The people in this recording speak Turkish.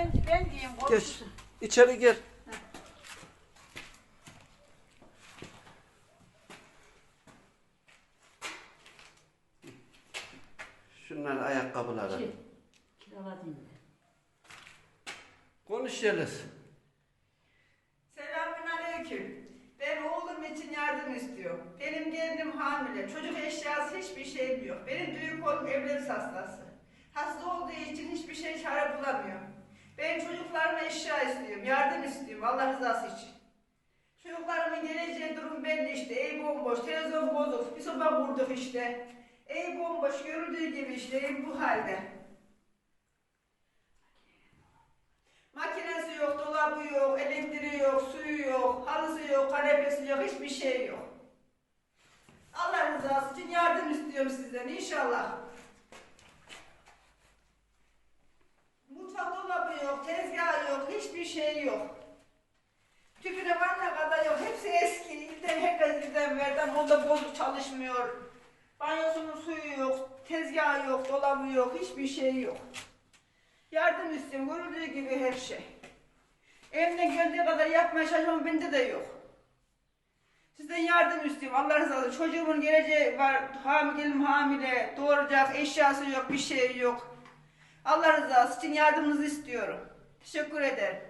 girmeyeyim. Geç. korkusun. İçeri gir. Şunlar ayakkabıları. Şey, kiraladım ben. Konuş Yeliz. Selamünaleyküm. Ben oğlum için yardım istiyorum. Benim gelinim hamile. Çocuk eşyası hiçbir şeyim yok. Benim büyük oğlum evlilik hastası. Hasta olduğu için hiçbir şey çare bulamıyorum. Ben çocuklarıma eşya istiyorum. Yardım istiyorum Allah rızası için. Çocuklarımın geleceği durum belli işte. Ev bomboş, televizyon bozuk. Bir soba kurduk işte. Ev bomboş, görüldüğü gibi işte ev bu halde. Makinesi yok, dolabı yok, elektriği yok, suyu yok, halısı yok, kanepesi yok, hiçbir şey yok. Allah rızası için yardım istiyorum sizden inşallah. Mutfak dolabı yok, yok, hiçbir şey yok. Tüpüne vanna kadar yok, hepsi eski. İlden herkes birden verdi ama onda bozuk çalışmıyor. Banyosunun suyu yok, tezgahı yok, dolabı yok, hiçbir şey yok. Yardım istiyorum, görüldüğü gibi her şey. Elimden geldiği kadar yapmaya çalışıyorum, bende de yok. Sizden yardım istiyorum, Allah razı olsun. Çocuğumun geleceği var, hamilelim hamile, doğuracak, eşyası yok, bir şey yok. Allah rızası için yardımınızı istiyorum. Teşekkür ederim.